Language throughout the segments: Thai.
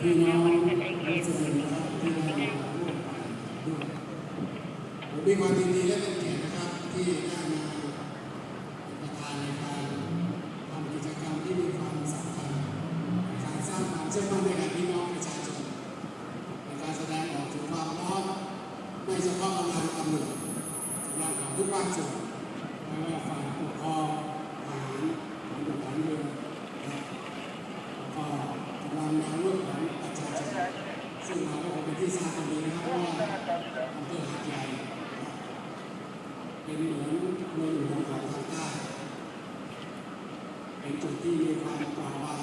พี่น้องผู้ชมนะครับที่มาร่วมด้วยผมมีความยินดีและเป็นเกียรตินะครับที่ได้มาเป็นประธานในการทำกิจกรรมที่มีความสำคัญในการสร้างความเชื่อมั่นให้กับพี่น้องประชาชนในการแสดงออกถึงความพร้อมไม่เฉพาะกำลังตำรวจกำลังของทุกภาคส่วนไม่ว่าฝ่ายปกครองทหารตำรวจทหารเรือนะครับ ก็กำลังแนวร่วมของประชาชนซึ่งเราก็คงเป็นที่ทราบกันดีนะครับว่าอำเภอหาดใหญ่นะครับ เป็นเหมือนเมืองหลวงของทางใต้เป็นจุดที่มีความปราะบา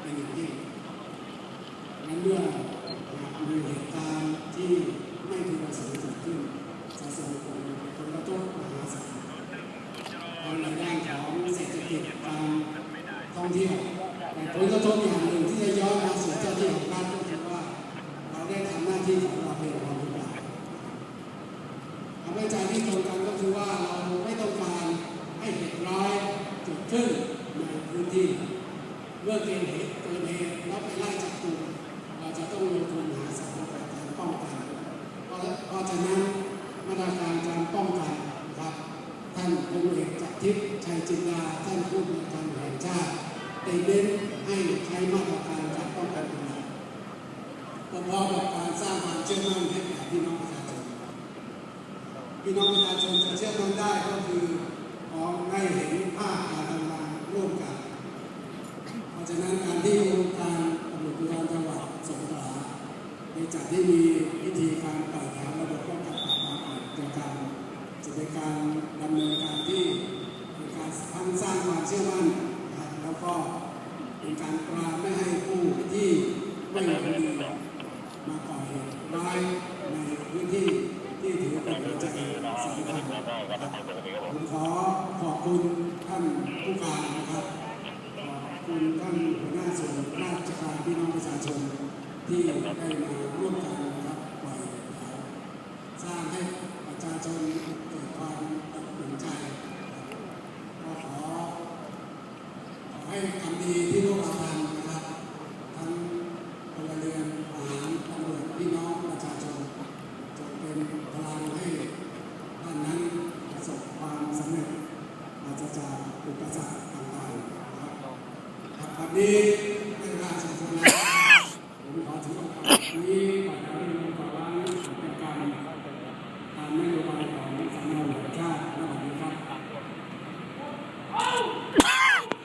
เป็นอย่างยิ่งนั้นเมื่อมีเหตุการณ์ที่ไม่พึงประสงค์เกิดขึ้นจะส่งผลกระทบมหาศาลทั้งในด้านของเศรษฐกิจการท่องเที่ยวแต่ผลกระทบอย่างหนึ่งที่จะย้อนมาสู่เจ้าที่ของรัฐก็คือว่าเราได้ทำหน้าที่ของเราเป็นความรู้จักทำให้ใจที่ตรงกันก็คือว่าเราไม่ต้องการให้เหตุร้าย ขึ้นในพื้นที่เมื่อเกิดเหตุเกิดเหตุแล้วไปไล่จับตัวเราจะต้องลงทุนหาสารในการป้องกันเพราะเพราะฉะนั้นมาตรการการป้องกันนะครับท่านพลเอกจักรทิพย์ชัยจินดาท่านผู้บัญชาการแห่งชาติได้เน้นให้ใช้มาตรการการป้องกันเป็นหลักประกอบกับการสร้างความเชื่อมั่นให้แก่พี่น้องประชาชนพี่น้องประชาชนจะเชื่อมั่นได้ก็คือ พอได้เห็นภาพการทำงานร่วมกัน เพราะฉะนั้นการที่องค์การตำรวจภูธรจังหวัดสงขลาในจัดที่มีวิธีการปล่อยแถวระบบป้องกันปราบปรามอาชญากรรมจะเป็นการดำเนินการที่เป็นการทั้งสร้างความเชื่อมั่นนะครับแล้วก็เป็นการปราบไม่ให้ผู้ที่ไม่หวังดีมาก่อเหตุร้ายในพื้นที่ที่ถือเป็นหัวใจสำคัญผมขอ คุณท่านผู้การนะครับ ขอบคุณท่านหัวหน้าส่วนราชการพี่น้องประชาชนที่ได้มาร่วมกันนะครับปล่อยสร้างให้ประชาชนเกิดความตื่นใจก็ขอขอให้ทำดีที่พวกเราทำนะครับ ทั้งพลเรือนทหารตำรวจพี่น้องประชาชนจงเป็นพลังให้ท่านนั้นประสบความสำเร็จปราศจากอุ ปสรรคต่างๆนะครับวันนี้เป็นการสนทนาผมขอถือโอกาสนี้